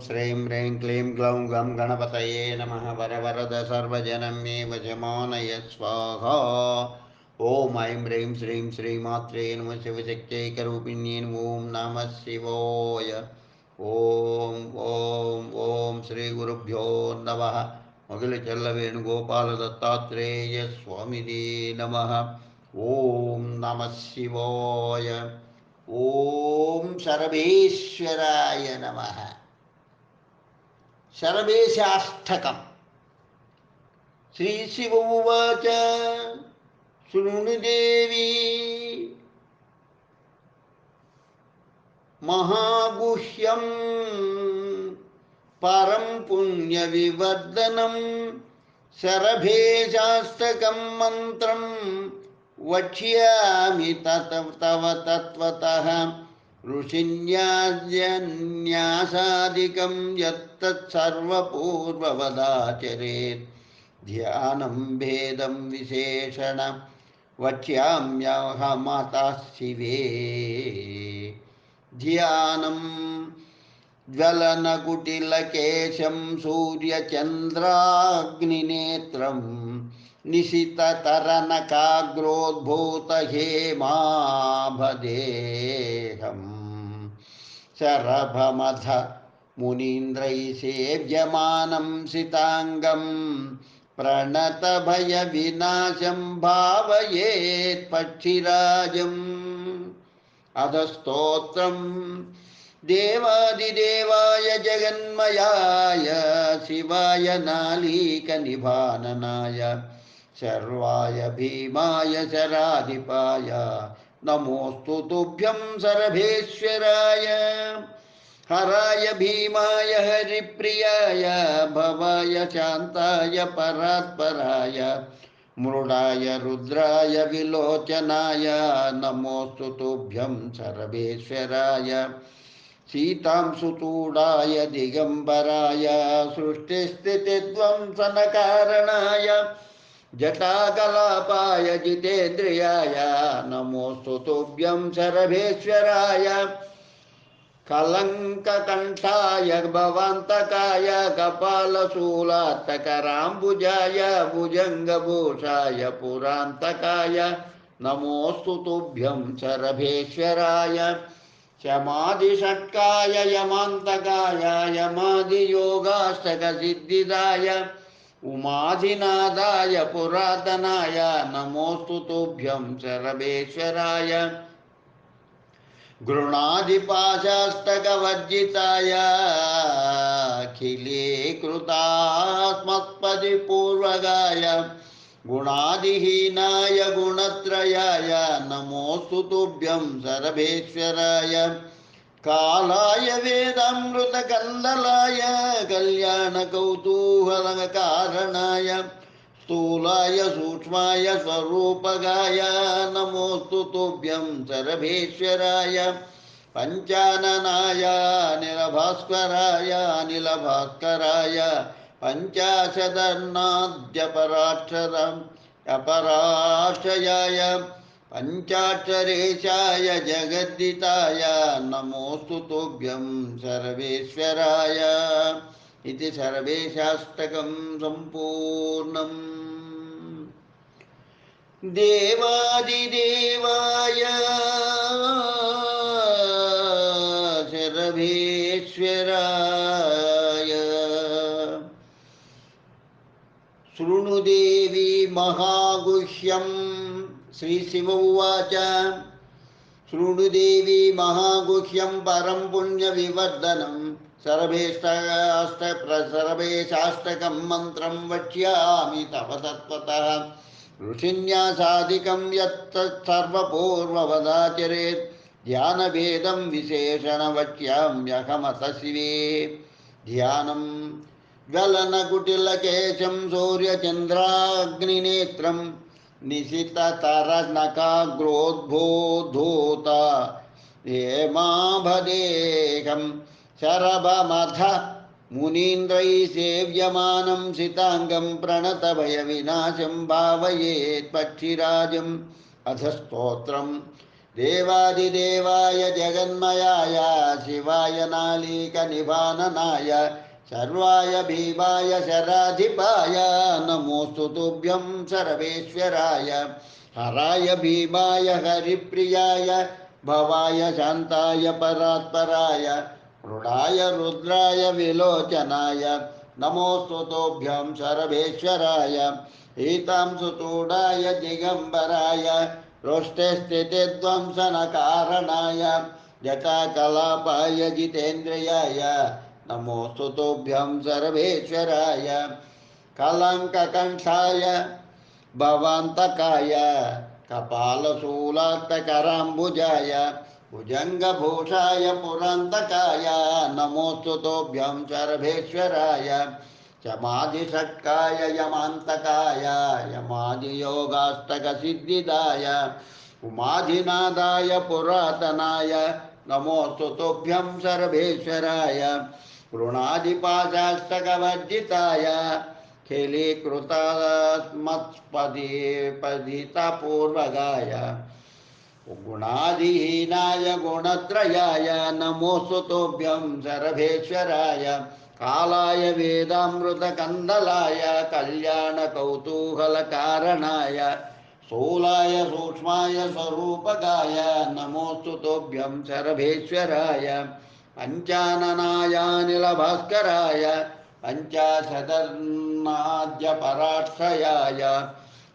श्रीं ह्रीं क्लीं ग्लौं गं गणपतये नमः वरवरद सर्वजनमे वजमानय स्वाहा। ॐ ऐं ह्रीं श्रीं श्रीमात्रे नमः शिवशक्त्यैकरूपिण्ये ॐ नमः शिवोय। ॐ ॐ ॐ श्रीगुरुभ्यो नमः। मुखिलचल्लवेणुगोपालदत्तात्रेयस्वामिने नमः। ॐ नमः शिवाय। ॐ सर्वेश्वराय नमः। सर्वेशाष्टकम् श्रीशिव उवाच शृणुदेवी महागुह्यं परं पुण्यविवर्धनं। शरभेशास्तकं मन्त्रं वक्ष्यामि तत तव तत्त्वतः। ऋषिन्यासादिकं यत्तत्सर्वपूर्ववदाचरेत्। ध्यानं भेदं विशेषण वक्ष्याम्यहमतः शिवे ध्यानम् ज्वलनकुटिलकेशं सूर्यचन्द्राग्निनेत्रं निशिततरनकाग्रोद्भूतहेमाभदेहम् शरभमथ मुनीन्द्रैः सेव्यमानं सिताङ्गं प्रणतभयविनाशं भावयेत् पक्षिराजम् अधस्तोत्रम् देवादिदेवाय जगन्मयाय शिवाय नालीकनिभाननाय सर्वाय भीमाय शराधिपाय। नमोऽस्तु तुभ्यं सरभेश्वराय हराय भीमाय हरिप्रियाय, भवाय शान्ताय परात्पराय मृडाय रुद्राय विलोचनाय। नमोऽस्तु तुभ्यं सर्वेश्वराय। सीतां सुतूडाय दिगम्बराय सृष्टिस्थितिध्वंसनकारणाय, जटाकलापाय जितेन्द्रियाय नमोऽस्तु तुभ्यं शरभेश्वराय, कलङ्ककण्ठाय, भवान्तकाय कपालशूलात्तकराम्बुजाय भुजङ्गभूषाय, पुरान्तकाय, नमोऽस्तु तुभ्यं शरभेश्वराय। शमादिषट्काय यमान्तकाय यमादियोगाष्टकसिद्धिदाय उमाधिनादाय पुरातनाय नमोऽस्तु तुभ्यं शरभेश्वराय। गृणादिपाशास्तकवर्जिताय अखिलीकृतास्मत्पदिपूर्वगाय गुणादिहीनाय गुणत्रयाय नमोऽस्तु तुभ्यं सर्वेश्वराय। कालाय वेदामृतकन्दलाय कल्याणकौतूहलकारणाय स्थूलाय सूक्ष्माय स्वरूपगाय नमोऽस्तु तुभ्यं सर्वेश्वराय। पञ्चाननाय निलभास्कराय निलभास्कराय पञ्चाशदर्णाद्यपराक्षरम् अपराश्रयाय पञ्चाक्षरेशाय जगद्दिताय नमोऽस्तु तुभ्यं सर्वेश्वराय इति सर्वेशाष्टकं सम्पूर्णम् देवादिदेवाय शृणुदेवी महागुह्यं। श्रीशिव उवाच शृणुदेवी महागुह्यं परं पुण्यविवर्धनं। सर्वेष्टाष्ट सर्वेशाष्टकं मन्त्रं वक्ष्यामि तव तत्त्वतः। ऋषिन्यासादिकं यत्तत्सर्वपूर्ववदाचरेत् ध्यानभेदं विशेषणवक्ष्याम्यहमत शिवे ध्यानं ज्वलनकुटिलकेशं सूर्यचन्द्राग्निनेत्रं निशिततरनकाग्रोद्बोधूत हेमाभदेहं शरभमथ मुनीन्द्रैः सेव्यमानं सिताङ्गं प्रणतभयविनाशं भावयेत् पक्षिराजम्। अथ स्तोत्रं देवादिदेवाय जगन्मयाय, शिवाय नालीकनिभाननाय सर्वाय भीमाय शराधिपाय, नमोऽस्तु तुभ्यं सर्वेश्वराय। हराय भीमाय हरिप्रियाय, भवाय शान्ताय परात्पराय मृडाय रुद्राय विलोचनाय, नमोऽस्तु तोभ्यं सर्वेश्वराय। एतां सुतूडाय दिगम्बराय रोष्टे स्थितिध्वंसनकारणाय जटाकलापाय जितेन्द्रियाय। नमोऽस्तु तोभ्यं सर्वेश्वराय कलङ्ककण्ठाय भवान्तकाय कपालशूलाक्तकराम्बुजाय भुजङ्गभूषाय, पुरन्तकाय नमोऽस्तु तोभ्यं सर्वेश्वराय समाधिषट्काय यमान्तकाय, यमादियोगाष्टकसिद्धिदाय, उमाधिनादाय, पुरातनाय नमोऽस्तु तुभ्यं सर्वेश्वराय। ऋणादिपाशाष्टकवर्जिताय खिलीकृतस्मत्पदे पदितपूर्वगाय गुणादिहीनाय गुणत्रयाय नमोऽस्तु तुभ्यं सर्वेश्वराय। कालाय वेदामृतकन्दलाय कल्याणकौतूहलकारणाय स्थूलाय सूक्ष्माय स्वरूपकाय नमोऽस्तु तुभ्यं पञ्चाननायानिलभास्कराय पञ्चाशतर्नाद्यपराक्षयाय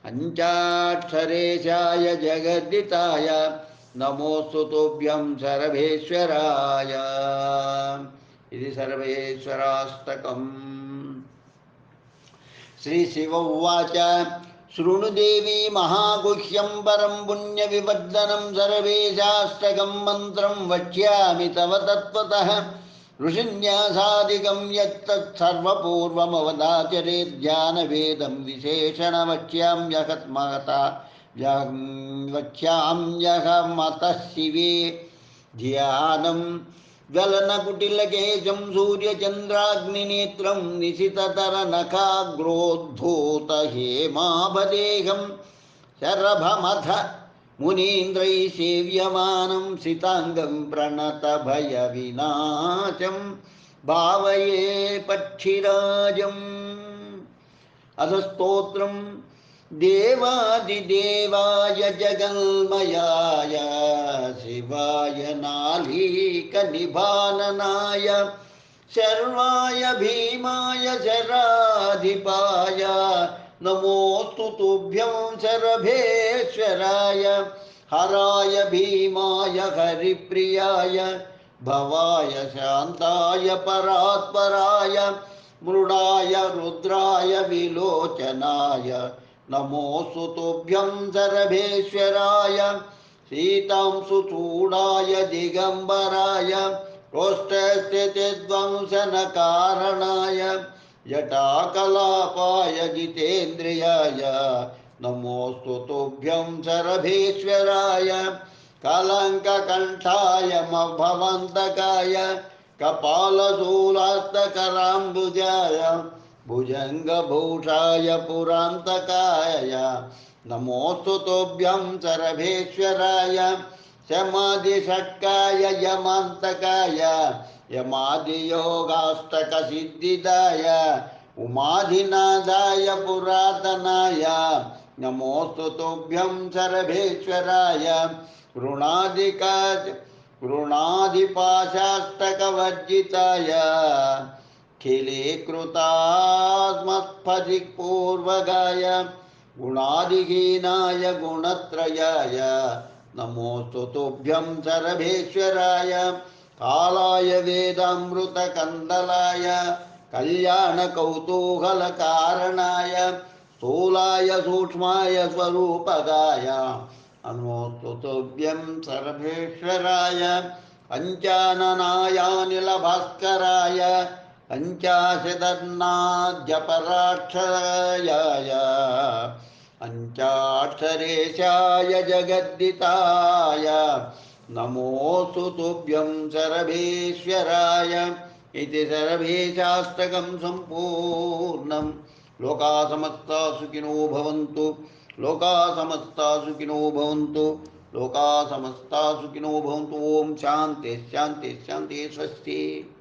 पञ्चाक्षरेशाय जगद्दिताय नमोऽस्तु तुभ्यं सर्वेश्वराय। इति सर्वेश्वराष्टकम् श्रीशिव उवाच। शृणुदेवी महागुह्यं परं पुण्यविवर्धनं सर्वेशाष्टकं मन्त्रं वक्ष्यामि तव तत्त्वतः। ऋषिन्यासादिकं यत्तत् सर्वपूर्वमवदाचरेद्ध्यानवेदं विशेषणवक्ष्याम्यहत्महता वक्ष्याम्यहमतः शिवे। ध्यानं ज्वलनकुटिलकेशं सूर्यचन्द्राग्निनेत्रं निशिततरनखाग्रोद्धूतहेमाभदेहं शरभमथ मुनीन्द्रैः सेव्यमानं सिताङ्गं प्रणतभयविनाशं भावये पक्षिराजम् अधस्तोत्रं देवादिदेवाय जगन्मयाय, शिवाय नालीकनिभाननाय शर्वाय भीमाय शराधिपाय नमोऽस्तु तुभ्यं शरभेश्वराय, हराय भीमाय हरिप्रियाय, भवाय शान्ताय परात्पराय मृडाय रुद्राय विलोचनाय नमोऽस्तु तुभ्यं सर्वेश्वराय सीतां सुचूडाय दिगम्बराय रोष्ठस्थितिध्वंसनकारणाय जटाकलापाय, जितेन्द्रियाय नमोऽस्तु तुभ्यं सर्वेश्वराय कलङ्ककण्ठाय भवन्तकाय कपालशूलास्तकराम्बुजाय भुजङ्गभूषाय पुरान्तकाय नमोऽस्तु तुभ्यं सर्वेश्वराय शमादिषट्काय यमान्तकाय यमादियोगाष्टकसिद्धिदाय उमाधिनादाय पुरातनाय नमोऽस्तु तुभ्यं सर्वेश्वराय ऋणादिका ऋणादिपाशाष्टकवर्जिताय खिलीकृतास्मत्फजिपूर्वगाय गुणादिहीनाय, गुणत्रयाय नमोऽस्तु तुभ्यं सर्वेश्वराय कालाय वेदामृतकन्दलाय कल्याणकौतूहलकारणाय स्थूलाय सूक्ष्माय स्वरूपगाय नमोऽस्तु तुभ्यं सर्वेश्वराय पञ्चाननायानिलभास्कराय पञ्चाशदन्नाद्यपराक्षयाय, पञ्चाक्षरेशाय जगद्दिताय, नमोऽस्तु तुभ्यं सर्वेश्वराय इति सर्वेशाष्टकं सम्पूर्णं लोका समस्ता सुखिनो भवन्तु लोका समस्ता सुखिनो भवन्तु लोका समस्ता सुखिनो भवन्तु। ओम शांति शांति शांति स्वस्ति।